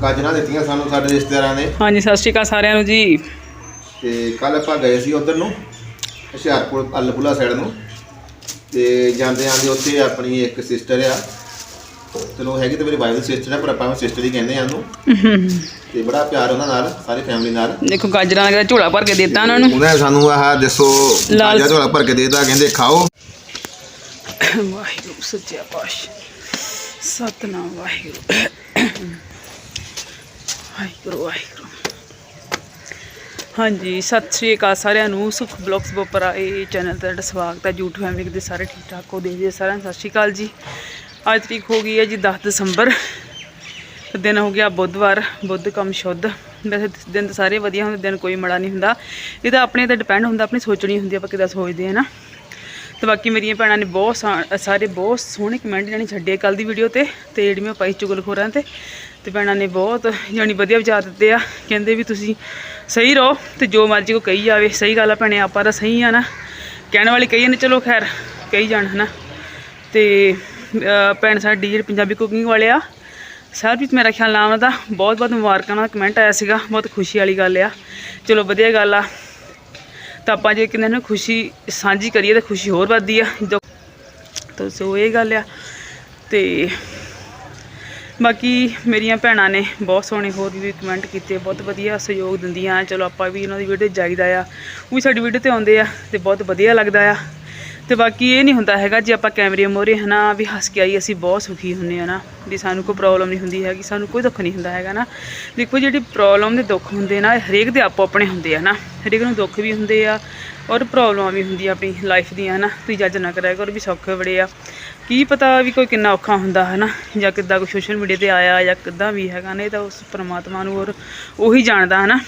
ਗਾਜਰਾਂ ਦਿੱਤੀਆਂ ਸਾਨੂੰ ਸਾਡੇ ਰਿਸ਼ਤੇਦਾਰਾਂ ਨੇ। ਹਾਂਜੀ ਸਤਿ ਸ਼੍ਰੀ ਅਕਾਲ ਸਾਰਿਆਂ ਨੂੰ ਜੀ। ਤੇ ਕੱਲ ਆਪਾਂ ਗਏ ਸੀ ਉਧਰ ਨੂੰ ਹੁਸ਼ਿਆਰਪੁਰ ਅਲਪੁਲਾ ਸਾਈਡ ਨੂੰ। ਤੇ ਜਾਂਦੇ ਆਂਦੇ ਉੱਥੇ ਆਪਣੀ ਇੱਕ ਸਿਸਟਰ ਆ। ਚਲੋ ਹੈਗੀ ਤੇ ਮੇਰੀ ਵਾਈਫ ਸਿਸਟਰ ਆ ਪਰ ਆਪਾਂ ਸਿਸਟਰ ਹੀ ਕਹਿੰਦੇ ਆ ਉਹਨੂੰ। ਤੇ ਬੜਾ ਪਿਆਰ ਉਹਨਾਂ ਨਾਲ ਸਾਰੀ ਫੈਮਿਲੀ ਨਾਲ। ਦੇਖੋ ਗਾਜਰਾਂ ਦਾ ਝੋਲਾ ਭਰ ਕੇ ਦਿੱਤਾ ਉਹਨਾਂ ਨੂੰ। ਉਹਨੇ ਸਾਨੂੰ ਆਹ ਦੱਸੋ ਗਾਜਰ ਝੋਲਾ ਭਰ ਕੇ ਦੇਤਾ ਕਹਿੰਦੇ ਖਾਓ। ਵਾਹਿਗੁਰੂ ਸੱਚਾ ਪਾਤਸ਼ਾਹ। ਸਤਨਾਮ ਵਾਹਿਗੁਰੂ। ਵਾਹਿਗੁਰੂ। ਵਾਹਿਗੁਰੂ ਹਾਂਜੀ, ਸਤਿ ਸ਼੍ਰੀ ਅਕਾਲ ਸਾਰਿਆਂ ਨੂੰ। ਸੁਖ ਬਲੌਗਸ ਬੋਪਰਾ, ਇਹ ਚੈਨਲ ਤੇ ਤੁਹਾਡਾ ਸਵਾਗਤ ਹੈ। YouTube ਫੈਮਿਲੀ ਦੇ ਸਾਰੇ ਠੀਕ ਠਾਕ ਹੋ ਦੇਖਦੇ ਸਾਰਿਆਂ ਨੂੰ ਸਤਿ ਸ਼੍ਰੀ ਅਕਾਲ ਜੀ। ਅੱਜ ਤਰੀਕ ਹੋ ਗਈ ਹੈ ਜੀ 10 ਦਸੰਬਰ। ਦਿਨ ਹੋ ਗਿਆ ਬੁੱਧਵਾਰ, ਬੁੱਧ ਕੰਮ ਸ਼ੁੱਧ। ਵੈਸੇ ਦਿਨ ਤਾਂ ਸਾਰੇ ਵਧੀਆ ਹੁੰਦੇ, ਦਿਨ ਕੋਈ ਮਾੜਾ ਨਹੀਂ ਹੁੰਦਾ। ਇਹ ਤਾਂ ਆਪਣੇ ਤੇ ਡਿਪੈਂਡ ਹੁੰਦਾ, ਆਪਣੀ ਸੋਚਣੀ ਹੁੰਦੀ, ਆਪਾਂ ਕਿੱਦਾਂ ਸੋਚਦੇ ਆ ਨਾ। ਤੇ ਬਾਕੀ ਮੇਰੀਆਂ ਭੈਣਾਂ ਨੇ ਬਹੁਤ ਸਾਰੇ ਬਹੁਤ ਸੋਹਣੇ ਕਮੈਂਟ ਜਾਨੀ ਛੱਡੇ ਕੱਲ ਦੀ ਵੀਡੀਓ ਤੇ ਤੇ ਜਿਹੜੀ ਮੈਂ ਪਾਈ ਚੁਗਲਖੋਰਾਂ ਤੇ। ਤੇ ਭੈਣਾਂ ਨੇ ਬਹੁਤ ਜਾਨੀ ਵਧੀਆ ਵਿਚਾਰ ਦਿੱਤੇ ਆ। ਕਹਿੰਦੇ ਵੀ ਤੁਸੀਂ ਸਹੀ ਰਹੋ ਤੇ ਜੋ ਮਰਜ਼ੀ ਕੋ ਕਹੀ ਜਾਵੇ, ਸਹੀ ਗੱਲ ਆ ਭੈਣੇ, ਆਪਾਂ ਤਾਂ ਸਹੀ ਆ ਨਾ। ਕਹਿਣ ਵਾਲੇ ਕਹੀ ਨੇ ਚਲੋ ਖੈਰ, ਕਹੀ ਜਾਣ, ਹਨਾ। ਤੇ, ਅਹ, ਭੈਣ ਸਾਡੀ ਜਿਹੜੀ ਪੰਜਾਬੀ ਕੁਕਿੰਗ ਵਾਲੇ ਆ, ਸਰਬਜੀਤ ਮੇਰਾ ਖਿਆਲ ਨਾਮ ਦਾ ਬਹੁਤ ਬਹੁਤ ਮੁਬਾਰਕਾਂ ਨਾਲ ਕਮੈਂਟ ਆਇਆ ਸੀਗਾ, ਬਹੁਤ ਖੁਸ਼ੀ ਵਾਲੀ ਗੱਲ ਆ। ਚਲੋ ਵਧੀਆ ਗੱਲ ਆ। ਤਾਂ ਆਪਾਂ ਜੇ ਕਿੰਨੇ ਨੂੰ ਖੁਸ਼ੀ ਸਾਂਝੀ ਕਰੀਏ ਤਾਂ ਖੁਸ਼ੀ ਹੋਰ ਵੱਧਦੀ ਆ। ਜਦੋਂ ਤਾਂ ਸੋ ਇਹ ਗੱਲ ਆ। ਤੇ ਬਾਕੀ ਮੇਰੀਆਂ ਭੈਣਾਂ ਨੇ ਬਹੁਤ ਸੋਹਣੇ ਹੋਰ ਵੀ ਕਮੈਂਟ ਕੀਤੇ, ਬਹੁਤ ਵਧੀਆ ਸਹਿਯੋਗ ਦਿੰਦੀਆਂ, ਚਲੋ ਆਪਾਂ ਵੀ ਉਹਨਾਂ ਦੀ ਵੀਡੀਓ ਜਾਈਦਾ ਆ, ਉਹ ਵੀ ਸਾਡੀ ਵੀਡੀਓ ਤੇ ਆਉਂਦੇ ਆ ਤੇ ਬਹੁਤ ਵਧੀਆ ਲੱਗਦਾ ਆ। ਤੇ ਬਾਕੀ ਇਹ ਨਹੀਂ ਹੁੰਦਾ ਹੈਗਾ ਜੇ ਆਪਾਂ ਕੈਮਰੇ ਮੋਰੇ ਹਨਾ, ਵੀ ਹੱਸ ਕੇ ਆਈ ਅਸੀਂ ਬਹੁਤ ਸੁਖੀ ਹੁੰਨੇ ਆ ਨਾ, ਵੀ ਸਾਨੂੰ ਕੋਈ ਪ੍ਰੋਬਲਮ ਨਹੀਂ ਹੁੰਦੀ ਹੈਗੀ, ਸਾਨੂੰ ਕੋਈ ਦੁੱਖ ਨਹੀਂ ਹੁੰਦਾ ਹੈਗਾ ਨਾ। ਦੇਖੋ ਜਿਹੜੀ ਪ੍ਰੋਬਲਮ ਦੇ ਦੁੱਖ ਹੁੰਦੇ ਨਾ ਹਰੇਕ ਦੇ ਆਪੋ ਆਪਣੇ ਹੁੰਦੇ ਆ ਨਾ, ਹਰੇਕ ਨੂੰ ਦੁੱਖ ਵੀ ਹੁੰਦੇ ਆ ਔਰ ਪ੍ਰੋਬਲਮਾਂ ਵੀ ਹੁੰਦੀਆਂ ਆਪਣੀ ਲਾਈਫ ਦੀਆਂ ਹਨਾ, ਤੁਸੀਂ ਜੱਜ ਨਾ ਕਰਿਆ ਕਰੋ ਵੀ ਸੌਖੇ ਬੜੇ ਆ। ਕੀ ਪਤਾ ਵੀ ਕੋਈ ਕਿੰਨਾ ਔਖਾ ਹੁੰਦਾ ਹੈ ਨਾ ਜਾਂ ਕਿੱਦਾਂ ਕੋਈ ਸੋਸ਼ਲ ਮੀਡੀਆ ਤੇ ਆਇਆ ਜਾਂ ਕਿੱਦਾਂ ਵੀ ਹੈਗਾ ਨੇ, ਤਾਂ ਉਸ ਪਰਮਾਤਮਾ ਨੂੰ ਔਰ ਉਹੀ ਜਾਣਦਾ ਹੈ ਨਾ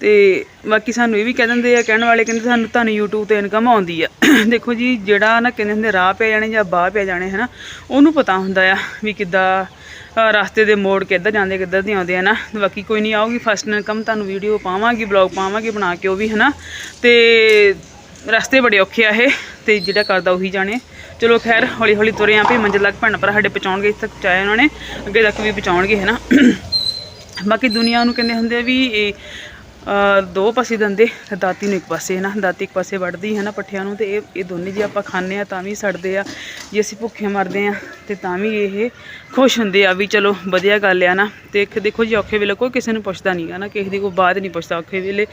ਤੇ ਬਾਕੀ ਸਾਨੂੰ ਇਹ ਵੀ ਕਹਿ ਦਿੰਦੇ ਆ, ਕਹਿਣ ਵਾਲੇ ਕਹਿੰਦੇ ਸਾਨੂੰ ਤੁਹਾਨੂੰ YouTube ਤੇ ਇਨਕਮ ਆਉਂਦੀ ਆ। ਦੇਖੋ ਜੀ, ਜਿਹੜਾ ਨਾ ਕਹਿੰਦੇ ਹੁੰਦੇ, ਰਾਹ ਪੈ ਜਾਣੇ ਜਾਂ ਬਾਹ ਪੈ ਜਾਣੇ, ਹਨਾ? ਉਹਨੂੰ ਪਤਾ ਹੁੰਦਾ ਆ ਵੀ ਕਿੱਦਾਂ ਰਸਤੇ ਦੇ ਮੋੜ ਕਿੱਧਰ ਜਾਂਦੇ, ਕਿੱਧਰ ਦੀ ਆਉਂਦੇ ਆ ਨਾ ਬਾਕੀ ਕੋਈ ਨਹੀਂ ਆਉਗੀ ਫਸਟ ਇਨਕਮ ਤੁਹਾਨੂੰ ਵੀਡੀਓ ਪਾਵਾਂਗੀ ਬਲੌਗ ਪਾਵਾਂਗੀ, ਬਣਾ ਕੇ ਉਹ ਵੀ, ਹਨਾ? ਤੇ ਰਸਤੇ ਬੜੇ ਔਖੇ ਆ ਇਹ ਤੇ ਜਿਹੜਾ ਕਰਦਾ ਉਹੀ ਜਾਣੇ। ਚਲੋ ਖੈਰ ਹੌਲੀ ਹੌਲੀ ਤੁਰੇ ਆਂ ਵੀ ਮੰਜ਼ਿਲ ਤੱਕ ਭੈਣ ਭਰਾ ਸਾਡੇ ਪਹੁੰਚਾਉਣਗੇ ਇੱਥੇ ਤੱਕ ਪਹੁੰਚਾਇਆ ਉਹਨਾਂ ਨੇ, ਅੱਗੇ ਤੱਕ ਵੀ ਪਹੁੰਚਾਉਣਗੇ, ਹੈ ਨਾ? ਬਾਕੀ ਦੁਨੀਆ ਨੂੰ ਕਹਿੰਦੇ ਹੁੰਦੇ ਆ ਵੀ ਇਹ ਦੋ ਪਾਸੇ ਦੰਦੇ, ਦਾਤੀ ਨੂੰ ਇੱਕ ਪਾਸੇ ਹੈ ਨਾ, ਦਾਤੀ ਇੱਕ ਪਾਸੇ ਵੱਢਦੀ ਹੈ ਨਾ ਪੱਠਿਆਂ ਨੂੰ ਤੇ ਇਹ ਇਹ ਦੋਨੇ ਜੇ ਆਪਾਂ ਖਾਂਦੇ ਆ ਤਾਂ ਵੀ ਸੜਦੇ ਆ, ਜੇ ਅਸੀਂ ਭੁੱਖੇ ਮਰਦੇ ਆ ਤੇ ਤਾਂ ਵੀ ਇਹ ਖੁਸ਼ ਹੁੰਦੇ ਆ ਵੀ ਚਲੋ ਵਧੀਆ ਗੱਲ ਆ ਨਾ। ਤੇ ਇੱਕ ਦੇਖੋ ਜੀ ਔਖੇ ਵੇਲੇ ਕੋਈ ਕਿਸੇ ਨੂੰ ਪੁੱਛਦਾ ਨਹੀਂ ਨਹੀਂਗਾ ਨਾ, ਕਿਸੇ ਦੀ ਕੋਈ ਬਾਤ ਨਹੀਂ ਪੁੱਛਦਾ। ਔਖੇ ਵੇਲੇ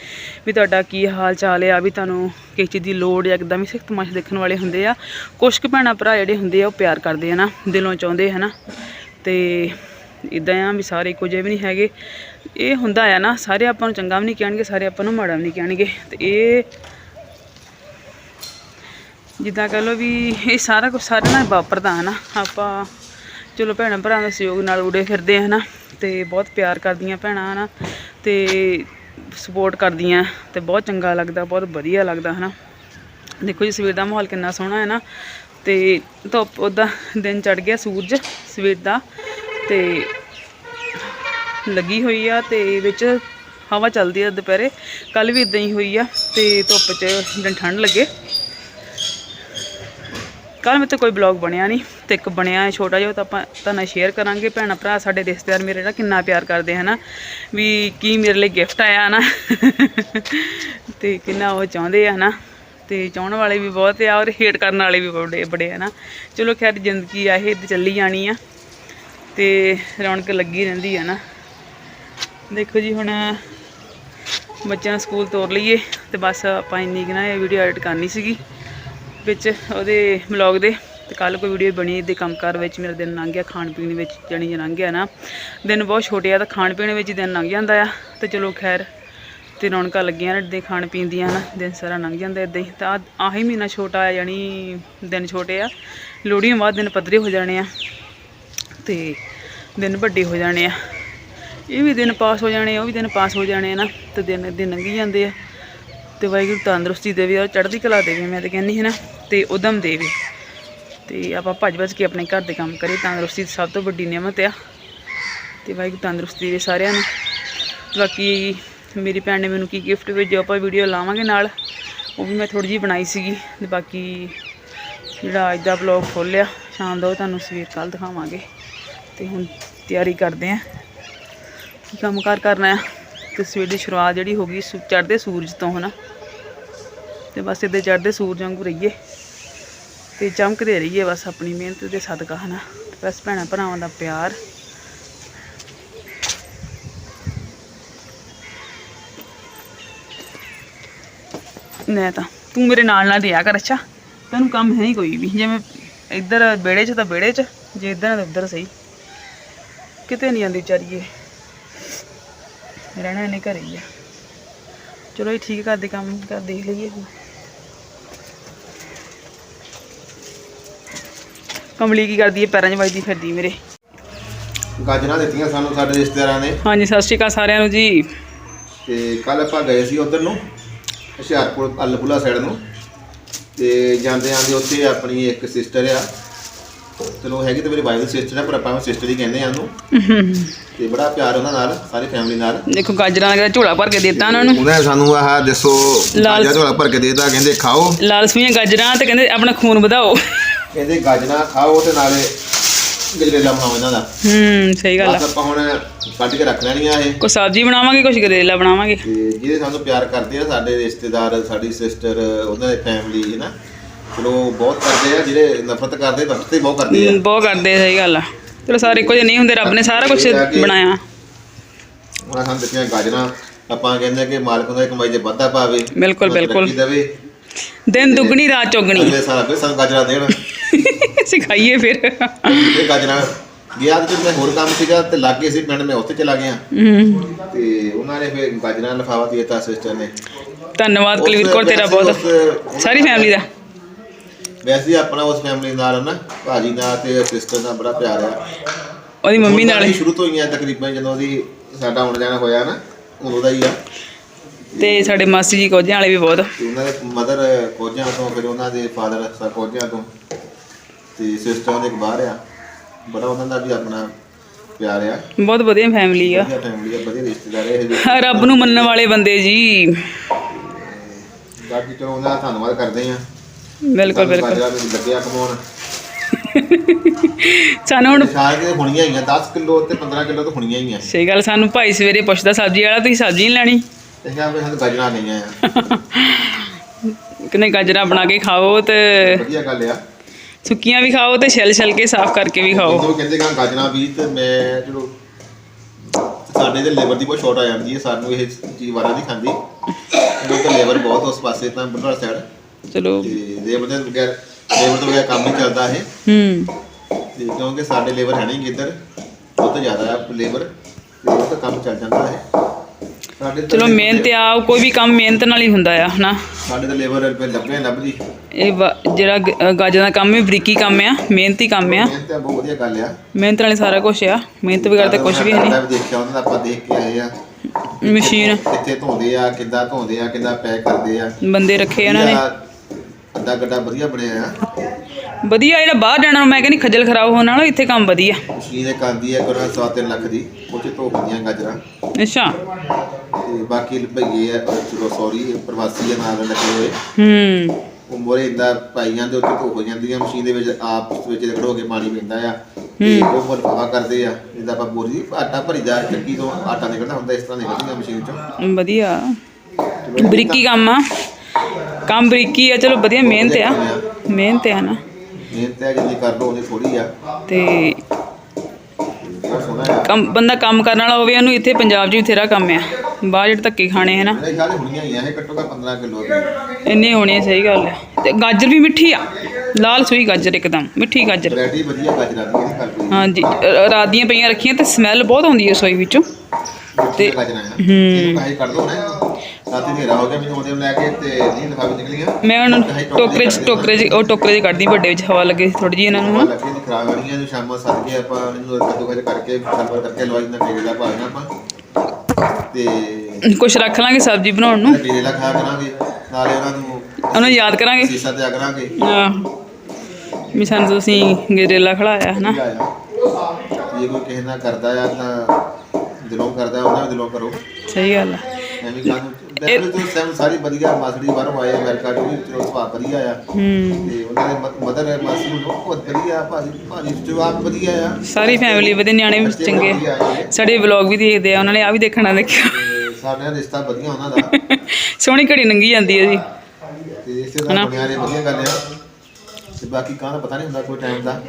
ਵੀ ਤੁਹਾਡਾ ਕੀ ਹਾਲ ਚਾਲ ਆ, ਵੀ ਤੁਹਾਨੂੰ ਕਿਸੇ ਚੀਜ਼ ਦੀ ਲੋੜ ਜਾਂ ਕਿੱਦਾਂ ਵੀ ਸਿੱਖ ਤਮਾਸ਼ਾ ਦੇਖਣ ਵਾਲੇ ਹੁੰਦੇ ਆ। ਕੁਛ ਕੁ ਭੈਣਾਂ ਭਰਾ ਜਿਹੜੇ ਹੁੰਦੇ ਆ, ਉਹ ਪਿਆਰ ਕਰਦੇ ਆ ਨਾ, ਦਿਲੋਂ ਚਾਹੁੰਦੇ ਹੈ ਨਾ। ਤੇ ਇਦਾਂ ਆ ਵੀ ਸਾਰੇ ਇੱਕੋ ਜਿਹੇ ਵੀ ਨਹੀਂ ਹੈਗੇ। ਇਹ ਹੁੰਦਾ ਆ ਨਾ, ਸਾਰੇ ਆਪਾਂ ਨੂੰ ਚੰਗਾ ਵੀ ਨਹੀਂ ਕਹਿਣਗੇ, ਸਾਰੇ ਆਪਾਂ ਨੂੰ ਮਾੜਾ ਵੀ ਨਹੀਂ ਕਹਿਣਗੇ। ਤੇ ਇਹ ਜਿੱਦਾਂ ਕਹ ਲਓ ਵੀ ਇਹ ਸਾਰਾ ਕੁਝ ਸਾਰੇ ਨਾਲ ਵਾਪਰਦਾ ਹੈ ਨਾ ਆਪਾਂ ਚਲੋ ਭੈਣਾਂ ਭਰਾਵਾਂ ਦੇ ਸਹਿਯੋਗ ਨਾਲ ਉੜੇ ਫਿਰਦੇ ਆ ਨਾ ਤੇ ਬਹੁਤ ਪਿਆਰ ਕਰਦੀਆਂ ਭੈਣਾਂ ਹਨਾ, ਤੇ ਸਪੋਰਟ ਕਰਦੀਆਂ, ਤੇ ਬਹੁਤ ਚੰਗਾ ਲੱਗਦਾ, ਬਹੁਤ ਵਧੀਆ ਲੱਗਦਾ ਹਨਾ। ਦੇਖੋ ਜੀ, ਸਵੇਰ ਦਾ ਮਾਹੌਲ ਕਿੰਨਾ ਸੋਹਣਾ ਹੈ ਨਾ। ਤੇ ਧੁੱਪ, ਉਹਦਾ ਦਿਨ ਚੜ ਗਿਆ ਸੂਰਜ ਸਵੇਰ ਦਾ। ਤੇ ਲੱਗੀ ਹੋਈ ਆ ਤੇ ਵਿੱਚ ਹਵਾ ਚੱਲਦੀ ਆ ਦੁਪਹਿਰੇ। ਕੱਲ ਵੀ ਇਦਾਂ ਹੀ ਹੋਈ ਆ ਤੇ ਧੁੱਪ 'ਚ ਠੰਡ ਲੱਗੇ। ਕੱਲ ਮੇਰੇ ਤੇ ਕੋਈ ਬਲੌਗ ਬਣਿਆ ਨਹੀਂ ਤੇ ਇੱਕ ਬਣਿਆ ਹੈ ਛੋਟਾ ਜਿਹਾ ਤਾਂ ਆਪਾਂ ਤੁਹਾਨੂੰ ਸ਼ੇਅਰ ਕਰਾਂਗੇ। ਭੈਣਾਂ ਭਰਾ, ਸਾਡੇ ਰਿਸ਼ਤੇਦਾਰ ਮੇਰੇ ਨਾਲ ਕਿੰਨਾ ਪਿਆਰ ਕਰਦੇ ਹਨਾ, ਵੀ ਕੀ ਮੇਰੇ ਲਈ ਗਿਫਟ ਆਇਆ ਨਾ। ਤੇ ਕਿੰਨਾ ਉਹ ਚਾਹੁੰਦੇ ਆ ਨਾ ਤੇ ਚਾਹਣ ਵਾਲੇ ਵੀ ਬਹੁਤ ਆ ਔਰ ਹੇਟ ਕਰਨ ਵਾਲੇ ਵੀ ਬੜੇ ਬੜੇ ਆ ਨਾ ਚਲੋ ਖੈਰ, ਜ਼ਿੰਦਗੀ ਆ ਇਹ ਚੱਲੀ ਜਾਣੀ ਆ। ਤੇ ਰੌਣਕ ਲੱਗੀ ਰਹਿੰਦੀ ਆ ਨਾ। ਦੇਖੋ ਜੀ ਹੁਣ ਬੱਚਿਆਂ ਨੂੰ ਸਕੂਲ ਤੋਰ ਲਈਏ ਤੇ ਬਸ ਆਪਾਂ ਇੰਨੀ ਕੁ ਨਾ ਇਹ ਵੀਡੀਓ ਐਡਿਟ ਕਰਨੀ ਸੀਗੀ, ਵਿੱਚ ਉਹਦੇ ਵਲੌਗ ਦੇ ਤੇ ਕੱਲ ਕੋਈ ਵੀਡੀਓ ਬਣੀ ਦੇ ਕੰਮਕਾਰ ਵਿੱਚ ਮੇਰਾ ਦਿਨ ਲੰਘ ਗਿਆ, ਖਾਣ ਪੀਣ ਵਿੱਚ ਜਣੀ ਲੰਘ ਗਿਆ ਨਾ। ਦਿਨ ਬਹੁਤ ਛੋਟੇ ਆ ਤਾਂ ਖਾਣ ਪੀਣ ਵਿੱਚ ਦਿਨ ਲੰਘ ਜਾਂਦਾ ਆ ਤੇ ਚਲੋ ਖੈਰ ਤੇ ਰੌਣਕਾਂ ਲੱਗੀਆਂ ਨੇ ਦੇ ਖਾਣ ਪੀਣ ਦੀਆਂ ਨਾ ਦਿਨ ਸਾਰਾ ਲੰਘ ਜਾਂਦਾ ਇਦਾਂ ਹੀ। ਤਾਂ ਆਹ- ਆਹੀ ਮਹੀਨਾ ਛੋਟਾ ਆ ਯਾਨੀ ਦਿਨ ਛੋਟੇ ਆ, ਲੋਹੜੀਆਂ ਬਾਅਦ ਦਿਨ ਪੱਧਰੇ ਹੋ ਜਾਣੇ ਆ ਤੇ ਦਿਨ ਵੱਡੇ ਹੋ ਜਾਣੇ ਆ। ਇਹ ਵੀ ਦਿਨ ਪਾਸ ਹੋ ਜਾਣੇ, ਉਹ ਵੀ ਦਿਨ ਪਾਸ ਹੋ ਜਾਣੇ ਆ ਨਾ, ਤੇ ਦਿਨ ਦਿਨ ਲੰਘੀ ਜਾਂਦੇ ਆ। ਤੇ ਵਾਹਿਗੁਰੂ ਤੰਦਰੁਸਤੀ ਦੇਵੇ ਔਰ ਚੜ੍ਹਦੀ ਕਲਾ ਦੇਵੇ, ਮੈਂ ਤਾਂ ਕਹਿੰਦੀ ਹੈ ਨਾ, ਤੇ ਉਦਮ ਦੇਵੇ। ਤੇ ਆਪਾਂ ਭੱਜ ਭੱਜ ਕੇ ਆਪਣੇ ਘਰ ਦੇ ਕੰਮ ਕਰੀਏ, ਤੰਦਰੁਸਤੀ ਸਭ ਤੋਂ ਵੱਡੀ ਨਿਯਮਤ ਆ। ਤੇ ਵਾਹਿਗੁਰੂ ਤੰਦਰੁਸਤੀ ਦੇ ਸਾਰਿਆਂ ਨੂੰ। ਬਾਕੀ ਮੇਰੀ ਭੈਣ ਨੇ ਮੈਨੂੰ ਕੀ ਗਿਫਟ ਭੇਜਿਆ, ਆਪਾਂ ਵੀਡੀਓ ਲਾਵਾਂਗੇ ਨਾਲ। ਉਹ ਵੀ ਮੈਂ ਥੋੜੀ ਜਿਹੀ ਬਣਾਈ ਸੀਗੀ, ਤੇ ਬਾਕੀ ਜਿਹੜਾ ਅੱਜ ਦਾ ਵਲੌਗ ਖੋਲਿਆ ਸ਼ਾਮ ਦਾ ਉਹ ਤੁਹਾਨੂੰ ਸਵੇਰ ਕੱਲ ਦਿਖਾਵਾਂਗੇ। ਤੇ ਹੁਣ ਤਿਆਰੀ ਕਰਦੇ ਆਂ ਕੀ ਕੰਮ ਕਾਰ ਕਰਨਾ ਹੈ ਤੇ ਸਵੇਰ ਦੀ ਸ਼ੁਰੂਆਤ ਜਿਹੜੀ ਹੋ ਗਈ ਚੜ੍ਹਦੇ ਸੂਰਜ ਤੋਂ, ਹਨਾ? ਤੇ ਬਸ ਇੱਦਾਂ ਚੜ੍ਹਦੇ ਸੂਰਜ ਵਾਂਗੂ ਰਹੀਏ। ਤੇ ਚਮਕਦੇ ਰਹੀਏ ਬਸ ਆਪਣੀ ਮਿਹਨਤ ਦੇ ਸਦਕਾ, ਹਨਾ? ਤੇ ਬਸ ਭੈਣਾਂ ਭਰਾਵਾਂ ਦਾ ਪਿਆਰ। ਮੈਂ ਤਾਂ, ਤੂੰ ਮੇਰੇ ਨਾਲ ਨਾਲ ਰਿਹਾ ਕਰ, ਅੱਛਾ? ਤੈਨੂੰ ਕੰਮ ਹੈ ਨਹੀਂ ਕੋਈ ਵੀ। ਜਿਵੇਂ ਇੱਧਰ ਵਿਹੜੇ 'ਚ ਤਾਂ ਵਿਹੜੇ 'ਚ, ਜੇ ਇੱਧਰ ਆ ਤਾਂ ਉੱਧਰ ਸਹੀ। ਕਿਤੇ ਨਹੀਂ ਜਾਂਦੀ ਵਿਚਾਰੀਏ ਰਹਿਣਾ ਇਹਨੇ ਘਰੇ ਹੀ ਆ। ਚਲੋ ਇਹ ਠੀਕ ਕਰਦੇ ਕੰਮ ਕਰ ਦੇਖ ਲਈਏ। ਕਮਲੀ ਕੀ ਕਰਦੀ ਹੈ? ਪੈਰਾਂ 'ਚ ਵੱਜਦੀ ਫਿਰਦੀ ਮੇਰੇ। ਗਾਜਰਾਂ ਦਿੱਤੀਆਂ ਸਾਨੂੰ ਸਾਡੇ ਰਿਸ਼ਤੇਦਾਰਾਂ ਨੇ। ਹਾਂਜੀ ਸਤਿ ਸ਼੍ਰੀ ਅਕਾਲ ਸਾਰਿਆਂ ਨੂੰ ਜੀ। ਤੇ ਕੱਲ ਆਪਾਂ ਗਏ ਸੀ ਉਧਰ ਨੂੰ ਹੁਸ਼ਿਆਰਪੁਰ ਅਲਪੁਲਾ ਸਾਈਡ ਨੂੰ। ਤੇ ਜਾਂਦੇ ਆਂਦੇ ਉੱਥੇ ਆਪਣੀ ਇੱਕ ਸਿਸਟਰ ਆ ਚਲੋ ਹੈਗੀ ਤੇ ਮੇਰੀ ਵਾਈਫ ਦੀ ਸਿਸਟਰ ਆ ਪਰ ਆਪਾਂ ਸਿਸਟਰ ਹੀ ਕਹਿੰਦੇ ਆ ਉਹਨੂੰ। ਤੇ ਬੜਾ ਪਿਆਰ ਉਹਨਾਂ ਨਾਲ ਸਾਰੀ ਫੈਮਿਲੀ ਨਾਲ। ਦੇਖੋ ਗਾਜਰਾਂ ਦਾ ਝੋਲਾ ਭਰ ਕੇ ਦਿੱਤਾ ਉਹਨਾਂ ਨੂੰ। ਉਹਨੇ ਸਾਨੂੰ ਆਹ ਦੱਸੋ ਲਾਲ- ਗਾਜਰਾਂ ਝੋਲਾ ਭਰ ਕੇ ਦੇਤਾ ਕਹਿੰਦੇ ਖਾਓ। ਲਾਲ ਸੂਈਆਂ ਗਾਜਰਾਂ ਤੇ ਕਹਿੰਦੇ ਆਪਣਾ ਖੂਨ ਵਧਾਓ। ਕਹਿੰਦੇ ਗਾਜਰਾਂ ਖਾਓ ਤੇ ਨਾਲੇ ਗਜਰੇਲਾ ਬਣਾਓ ਇਹਨਾਂ ਦਾ। ਹੂੰ ਸਹੀ ਗੱਲ ਆ। ਬਸ ਆਪਾਂ ਹੁਣ ਕੱਢ ਕੇ ਰੱਖ ਲੈਣੀਆਂ ਇਹ। ਕੋਈ ਸਬਜ਼ੀ ਬਣਾਵਾਂਗੇ ਕੁਝ ਕਰੇਲਾ ਬਣਾਵਾਂਗੇ। ਤੇ ਜਿਹਦੇ ਸਾਨੂੰ ਪਿਆਰ ਕਰਦੇ ਆ ਸਾਡੇ ਰਿਸ਼ਤੇਦਾਰ ਸਾਡੀ ਸਿਸਟਰ ਉਹਨਾਂ ਦੀ ਫੈਮਿਲੀ ਹੈ ਨਾ ਚਲੋ ਬਹੁਤ ਕਰਦੇ ਆ ਜਿਹੜੇ ਨਫ਼ਰਤ ਕਰਦੇ ਨਫ਼ਰਤ ਹੀ ਬਹੁਤ ਕਰਦੇ ਆ। ਬਹੁਤ ਕਰਦੇ ਆ, ਸਹੀ ਗੱਲ ਆ। ਚਲੋ ਸਾਰੇ ਇੱਕੋ ਜਿਹੇ ਨਹੀਂ ਹੁੰਦੇ ਰੱਬ ਨੇ ਸਾਰਾ ਕੁਝ ਬਣਾਇਆ। ਉਹਨਾਂ ਸਾਨੂੰ ਦਿੱਤੀਆਂ ਗਾਜਰਾਂ ਆਪਾਂ ਕਹਿੰਦੇ ਆ ਕਿ ਮਾਲਕ ਉਹਨਾਂ ਦੀ ਕਮਾਈ 'ਚ ਵਾਧਾ ਪਾਵੇ ਬਿਲਕੁਲ, ਉਹਨਾਂ ਨੂੰ ਬਿਲਕੁਲ। ਤਰੱਕੀ ਦੇਵੇ। ਦਿਨ ਦੁੱਗਣੀ ਰਾਤ ਚੌਗਣੀ। ਅਗਲੇ ਸਾਲ ਫਿਰ ਸਾਨੂੰ ਗਾਜਰਾਂ ਦੇਣ। ਸਿਖਾਈਏ ਫਿਰ। ਇਹ ਗਾਜਰਾਂ ਗਿਆ ਤੇ ਮੈਂ ਹੋਰ ਕੰਮ ਸੀਗਾ ਤੇ ਲਾਗੇ ਸੀ ਪਿੰਡ ਮੈਂ ਉੱਥੇ ਚਲਾ ਗਿਆ। ਹਮ, ਤੇ ਉਹਨਾਂ ਨੇ ਫਿਰ ਗਾਜਰਾਂ ਲਫਾਵਾ ਦੇ ਦਿੱਤਾ ਸਿਸਟਰ ਨੇ। ਧੰਨਵਾਦ ਕੁਲਵੀਰ ਕੌਰ ਤੇਰਾ ਬਹੁਤ। ਸਾਰੀ ਫੈਮਿਲੀ ਦਾ। ਵੈਸੇ ਹੀ ਆਪਣਾ ਉਸ ਫੈਮਿਲੀ ਨਾਲ ਨਾ ਭਾਜੀ ਨਾਲ ਤੇ ਸਿਸਟਰ ਨਾਲ ਬੜਾ ਪਿਆਰ ਆ। ਉਹਦੀ ਮੰਮੀ ਨਾਲ ਸ਼ੁਰੂ ਤੋਂ ਹੀ ਆ ਤਕਰੀਬਨ ਜਦੋਂ ਉਹਦੀ ਸਾਡਾ ਆਉਣ ਜਾਣਾ ਹੋਇਆ ਨਾ ਉਦੋਂ ਦਾ ਹੀ ਆ। ਤੇ ਸਾਡੇ ਮਾਸੀ ਜੀ ਕੋਝਾਂ ਵਾਲੇ ਵੀ ਬਹੁਤ। ਤੇ ਉਹਨਾਂ ਦੇ ਮਦਰ ਕੋਝਿਆਂ ਤੋਂ ਫਿਰ ਉਹਨਾਂ ਦੇ ਫਾਦਰ ਸਰਕੋਝਿਆਂ ਤੋਂ। ਤੇ ਸਿਸਟਰ ਉਹਦੇ ਇੱਕ ਬਾਹਰ ਆ। ਬੜਾ ਉਹਨਾਂ ਦਾ ਵੀ ਆਪਣਾ ਪਿਆਰ ਆ। ਬਹੁਤ ਵਧੀਆ ਫੈਮਿਲੀ ਆ। ਵਧੀਆ ਫੈਮਿਲੀ ਆ ਵਧੀਆ ਰਿਸ਼ਤੇਦਾਰ ਇਹ ਜਿਹੇ ਰੱਬ ਨੂੰ ਮੰਨਣ ਵਾਲੇ ਬੰਦੇ ਜੀ। ਬਾਕੀ ਚਲੋ ਉਹਨਾਂ ਦਾ ਧੰਨਵਾਦ ਕਰਦੇ ਆ। ਬਿਲਕੁਲ ਬਿਲਕੁਲ। ਲੱਗਿਆ ਕਮਾਉਣ। ਸਾਨੂੰ ਹੁਣ ਸਾਰ ਕੇ ਹੋਣੀਆਂ ਹੀ ਆ 10 ਕਿਲੋ ਤੇ 15 ਕਿਲੋ ਤਾਂ ਹੋਣੀਆਂ ਹੀ ਆ। ਸਹੀ ਗੱਲ ਸਾਨੂੰ ਭਾਈ ਸਵੇਰੇ ਪੁੱਛਦਾ ਸਬਜ਼ੀ ਵਾਲਾ ਤੁਸੀਂ ਸਬਜ਼ੀ ਨਹੀਂ ਲੈਣੀ? ਤੇ ਕਿਹਾ ਵੀ ਸਾਨੂੰ ਗਾਜਰਾਂ ਲਈਆਂ ਆ। ਕਹਿੰਦੇ ਗਾਜਰਾਂ ਬਣਾ ਕੇ ਖਾਓ ਤੇ ਵਧੀਆ ਗੱਲ ਆ। ਸੁੱਕੀਆਂ ਵੀ ਖਾਓ ਤੇ ਛਿਲ ਛਿਲ ਕੇ ਸਾਫ਼ ਕਰਕੇ ਵੀ ਖਾਓ। ਜਦੋਂ ਕਹਿੰਦੇ ਗਾ ਗਾਜਰਾਂ ਵੀ ਤੇ ਮੈਂ ਚਲੋ ਸਾਡੇ ਤੇ ਲੇਬਰ ਦੀ ਬਹੁਤ ਸ਼ਾਰਟ ਆ ਜਾਂਦੀ ਹੈ ਸਾਨੂੰ ਇਹ ਚੀਜ਼ ਵਾਰਾ ਨਹੀਂ ਖਾਂਦੀ। ਕਿਉਂਕਿ ਲੇਬਰ ਬਹੁਤ ਉਸ ਪਾਸੇ ਤਾਂ ਬੁੱਢਾ ਸਾਈਡ। ਚਲੋ। ਤੇ ਲੇਬਰ ਦੇ ਬਗੈਰ ਲੇਬਰ ਤੋਂ ਬਗੈਰ ਕੰਮ ਨਹੀਂ ਚੱਲਦਾ ਇਹ। ਹੂੰ। ਤੇ ਕਿਉਂਕਿ ਸਾਡੇ ਲੇਬਰ ਹੈ ਨਹੀਂ ਇੱਧਰ ਬਹੁਤ ਜ਼ਿਆਦਾ ਹੈ ਲੇਬਰ। ਤੇ ਉਹ ਤਾਂ ਕੰਮ ਚੱਲ ਜਾਂਦਾ ਹੈ। ਸਾਡੇ ਤਾਂ ਚਲੋ ਮਿਹਨਤ ਆ ਕੋਈ ਵੀ ਕੰਮ ਮਿਹਨਤ ਨਾਲ ਹੀ ਹੁੰਦਾ ਆ ਹਨਾ? ਸਾਡੇ ਤਾਂ ਲੇਬਰ ਰੁਪਏ ਲੱਭੇ ਲੱਭਦੀ। ਇਹ ਵਾ- ਜਿਹੜਾ ਗ- ਅ, ਗਾਜਰਾਂ ਦਾ ਕੰਮ ਹੈ ਬਰੀਕੀ ਕੰਮ ਆ ਮਿਹਨਤੀ ਕੰਮ ਆ। ਮਿਹਨਤ ਤਾਂ ਬਹੁਤ ਵਧੀਆ ਗੱਲ ਆ। ਮਿਹਨਤ ਨਾਲ ਹੀ ਸਾਰਾ ਕੁਝ ਆ ਮਿਹਨਤ ਬਗੈਰ ਤਾਂ ਕੁਝ ਵੀ ਹੈ ਮੈਂ ਦੇਖਿਆ ਉਹਨਾਂ ਦਾ ਆਪਾਂ ਦੇਖ ਕੇ ਆਏ ਆ। ਨਹੀਂ ਮਸ਼ੀਨ। ਕਿੱਥੇ ਧੋਂਦੇ ਆ ਕਿੱਦਾਂ ਧੋਂਦੇ ਆ ਕਿੱਦਾਂ ਪੈਕ ਕਰਦੇ ਆ। ਬੰਦੇ ਰੱਖੇ ਉਹਨਾਂ ਨੇ। ਅੱਧਾ ਗੱਡਾ ਵਧੀਆ ਬਣਿਆ ਆ। ਵਧੀਆ ਜਿਹੜਾ ਬਾਹਰ ਜਾਣਾ ਮੈਂ ਕਹਿੰਦੀ ਖੱਜਲ ਖਰਾਬ ਹੋਣ ਨਾਲੋਂ ਇੱਥੇ ਕੰਮ ਵਧੀਆ। ਮਸ਼ੀਨ ਇੱਕ ਆਉਂਦੀ ਹੈ ਕੋਲ ਸਵਾ ਤਿੰਨ ਲੱਖ ਦੀ ਉਹ 'ਚ ਧੋ ਹੁੰਦੀਆਂ ਗਾਜਰਾਂ। ਅੱਛਾ। ਤੇ ਬਾਕੀ ਭਈਏ ਆ ਅਹ ਚਲੋ ਸੌਰੀ ਪ੍ਰਵਾਸੀ ਆ ਨਾਲ ਲੱਗੇ ਹੋਏ। ਹੂੰ। ਉਹ ਮੋਰੇ ਇੰਦਾ ਪਾਈਆਂ ਦੇ ਉੱਤੇ ਧੋ ਹੋ ਜਾਂਦੀਆਂ ਮਸ਼ੀਨ ਦੇ ਵਿੱਚ ਆਪ ਵਿੱਚ ਰਗੜੋ ਕੇ ਪਾਣੀ ਪੈਂਦਾ ਆ। ਤੇ ਉਹ ਫਲਫਾਵਾ ਕਰਦੇ ਆ ਜਿੱਦਾਂ ਆਪਾਂ ਬੋਰੀ ਆਟਾ ਭਰੀਦਾ ਚੱਕੀ ਤੋਂ ਆਟਾ ਨਿਕਲਦਾ ਹੁੰਦਾ ਇਸ ਤਰ੍ਹਾਂ ਨਿਕਲਦੀਆਂ ਮਸ਼ੀਨ ਚੋਂ। ਵਧੀਆ। ਬਰੀਕੀ ਕੰਮ ਆ। ਕੰਮ ਬਰੀਕੀ ਆ ਚਲੋ ਵਧੀਆ ਮਿਹਨਤ ਆ। ਮਿਹਨਤ ਆ ਨਾ। ਮਿਹਨਤ ਹੈ ਜਿੰਨੀ ਕਰ ਲਓ ਉਹਦੀ ਥੋੜੀ ਆ। ਤੇ ਆ ਕੰਮ ਬੰਦਾ ਕੰਮ ਕਰਨ ਵਾਲਾ ਹੋਵੇ ਉਹਨੂੰ ਇੱਥੇ ਪੰਜਾਬ 'ਚ ਬਥੇਰਾ ਕੰਮ ਆ। ਬਾਹਰ ਜਿਹੜੇ ਧੱਕੇ ਖਾਣੇ ਹੈ ਨਾ। ਮੇਰੇ ਖਿਆਲ ਹੁਣੀਆਂ ਹੀ ਆ ਇਹ ਘੱਟੋ ਘੱਟ 15 ਕਿਲੋ ਦੀ। ਇੰਨੇ ਹੋਣੇ ਆ, ਸਹੀ ਗੱਲ ਹੈ ਤੇ ਗਾਜਰ ਵੀ ਮਿੱਠੀ ਆ ਲਾਲ ਸੂਈ ਗਾਜਰ ਇੱਕਦਮ ਮਿੱਠੀ ਗਾਜਰ। ਵੈਰਾਈਟੀ ਵਧੀਆ ਗਾਜਰਾਂ ਦੀ ਇਹਦੀ ਗੱਲ ਹਾਂਜੀ ਰਾਤ ਦੀਆਂ ਪਈਆਂ ਰੱਖੀਆਂ ਤੇ ਸਮੈਲ ਬਹੁਤ ਆਉਂਦੀ ਹੈ ਸੋਈ ਵਿੱਚੋਂ। ਤੇ ਗਾਜਰਾਂ ਆ। ਇਹਨੂੰ ਕਾਹੀ ਕੱਢ ਦੋ ਨਾ ਸਾਥੀ ਹਨੇਰਾ ਹੋ ਗਿਆ ਮੈਨੂੰ ਉਹਦੇ ਲੈ ਕੇ ਤੇ ਨਹੀਂ ਲਿਫਾਫੇ ਨਿਕਲੀਆਂ ਮੈਂ ਉਹਨਾਂ ਨੂੰ ਟੋਕਰੇ 'ਚ ਟੋਕਰੇ 'ਚ ਉਹ ਟੋਕਰੇ 'ਚ ਕੱਢਦੀ ਵੱਡੇ ਵਿੱਚ ਹਵਾ ਲੱਗੇ ਥੋੜੀ ਜਿਹੀ ਇਹਨਾਂ ਨੂੰ ਨਾ। ਲੱਗੇ ਦੀ ਖਰਾਬ ਵਾਲੀਆਂ ਨੂੰ ਸ਼ਾਮਾਂ ਸੱਦ ਕੇ ਆਪਾਂ ਇਹਨੂੰ ਕੱਦੂ ਕੱਜ ਕਰਕੇ ਖਲਬਰ ਕਰਕੇ ਲਵਾਈ ਨਾ ਤੇਰੇ ਦਾ ਪਾਣਾ ਆਪਾਂ। ਤੇ ਕੁਛ ਰੱਖ ਲਾਂਗੇ ਸਬਜ਼ੀ ਬਣਾਉਣ ਨੂੰ। ਤੇਰੇ ਦਾ ਖਾਇਆ ਕਰਾਂਗੇ ਨਾਲੇ ਉਹਨਾਂ ਨੂੰ ਉਹਨੂੰ ਯਾਦ ਕਰਾਂਗੇ। ਸੀਸਾ ਤੇ ਕਰਾਂਗੇ ਆਹ ਵੀ ਸਾਨੂੰ ਤੁਸੀਂ ਗਰੇਲਾ ਖੜਾਇਆ ਹਨਾ। ਕੀ ਆਇਆ ਜੇ। ਕੋਈ ਕਿਸੇ ਨਾਲ ਕਰਦਾ ਆ ਤਾਂ ਦਿਲੋਂ ਕਰਦਾ ਉਹਨਾਂ ਦਿਲੋਂ ਕਰੋ। ਸਹੀ ਗੱਲ ਆ। ਐਵੇਂ ਕਾਹਨੂੰ ਤੋਂ ਸੈਮ ਸਾਰੀ ਵਧੀਆ ਮਾਸੜੀ ਬਾਹਰੋਂ ਆਏ ਅਮਰੀਕਾ ਤੋਂ ਵੀ ਚਲੋ ਸੁਭਾਅ ਵਧੀਆ ਆ। ਹੂੰ। ਤੇ ਉਹਨਾਂ ਦੇ ਮਦਰ ਮਾਸੀ ਨੂੰ ਬਹੁਤ ਵਧੀਆ ਭਾਜੀ ਭਾਜੀ ਜਵਾਬ ਵਧੀਆ ਆ। ਸਾਰੀ ਫੈਮਿਲੀ ਵਧੀਆ ਨਿਆਣੇ ਵੀ ਬੱਚੇ ਚੰਗੇ। ਵਧੀਆ ਆ। ਸਾਡੇ ਵਲੌਗ ਵੀ ਦੇਖਦੇ ਆ ਉਹਨਾਂ ਨੇ ਆ ਵੀ ਦੇਖਣਾ ਦੇਖਿਆ ਤੇ ਸਾਡੇ ਨਾਲ ਰਿਸ਼ਤਾ ਵਧੀਆ ਉਹਨਾਂ ਦਾ। ਸੋਹਣੀ ਘੜੀ ਲੰਗੀ ਜਾਂਦੀ ਹੈ ਜੀ। ਤੇ ਇਸੇ ਤਰ੍ਹਾਂ ਰਹੇ ਵਧੀਆ ਗੱਲ ਆ। ਤੇ ਬਾਕੀ ਕਾਂ ਦਾ ਪਤਾ ਨਹੀਂ ਹੁੰਦਾ ਕੋਈ ਟਾਈਮ ਦਾ।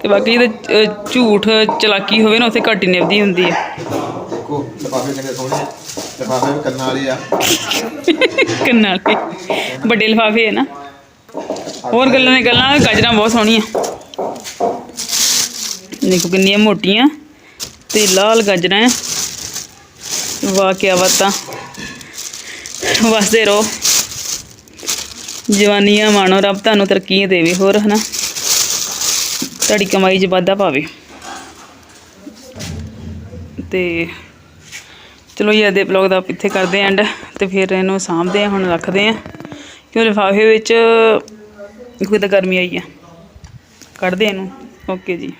ਤੇ ਬਾਕੀ ਅਹ, ਝੂਠ ਚਲਾਕੀ ਹੋਵੇ ਨਾ ਉੱਥੇ ਘੱਟ ਹੀ ਨਿਭਦੀ ਹੁੰਦੀ ਹੈ। ਦੇਖੋ, ਲਿਫਾਫੇ ਕਿੰਨੇ ਸੋਹਣੇ ਆ। ਲਿਫਾਫੇ ਵੀ ਕੰਨਾਂ ਵਾਲੇ ਆ। ਕੰਨਾਂ ਵਾਲੇ। ਵੱਡੇ ਲਿਫਾਫੇ ਹੈ ਨਾ। ਹੋਰ ਗੱਲਾਂ ਨੇ, ਗੱਲਾਂ ਗਾਜਰਾਂ ਬਹੁਤ ਸੋਹਣੀਆਂ। ਦੇਖੋ ਕਿੰਨੀਆਂ ਮੋਟੀਆਂ ਤੇ ਲਾਲ ਗਾਜਰਾਂ ਹੈ ਵਾਹ ਕੀ ਬਾਤਾਂ। ਵਸਦੇ ਰਹੋ। ਜਵਾਨੀਆਂ ਮਾਣੋ, ਰੱਬ ਤੁਹਾਨੂੰ ਤਰੱਕੀਆਂ ਦੇਵੇ। ਹੋਰ ਹਨਾ। ਤੁਹਾਡੀ ਕਮਾਈ 'ਚ ਵਾਧਾ ਪਾਵੇ। ਤੇ ਚਲੋ ਜੀ ਇਹਦੇ ਬਲੌਗ ਦਾ ਇੱਥੇ ਕਰਦੇ ਐਂਡ ਤੇ ਫਿਰ ਇਹਨੂੰ ਸਾਂਭਦੇ ਆ ਹੁਣ ਰੱਖਦੇ ਆ ਕਿਉਂ ਲਿਫਾਫੇ ਵਿੱਚ ਕੋਈ ਤਾਂ ਗਰਮੀ ਆਈ ਆ ਕੱਢਦੇ ਇਹਨੂੰ। ਓਕੇ ਜੀ।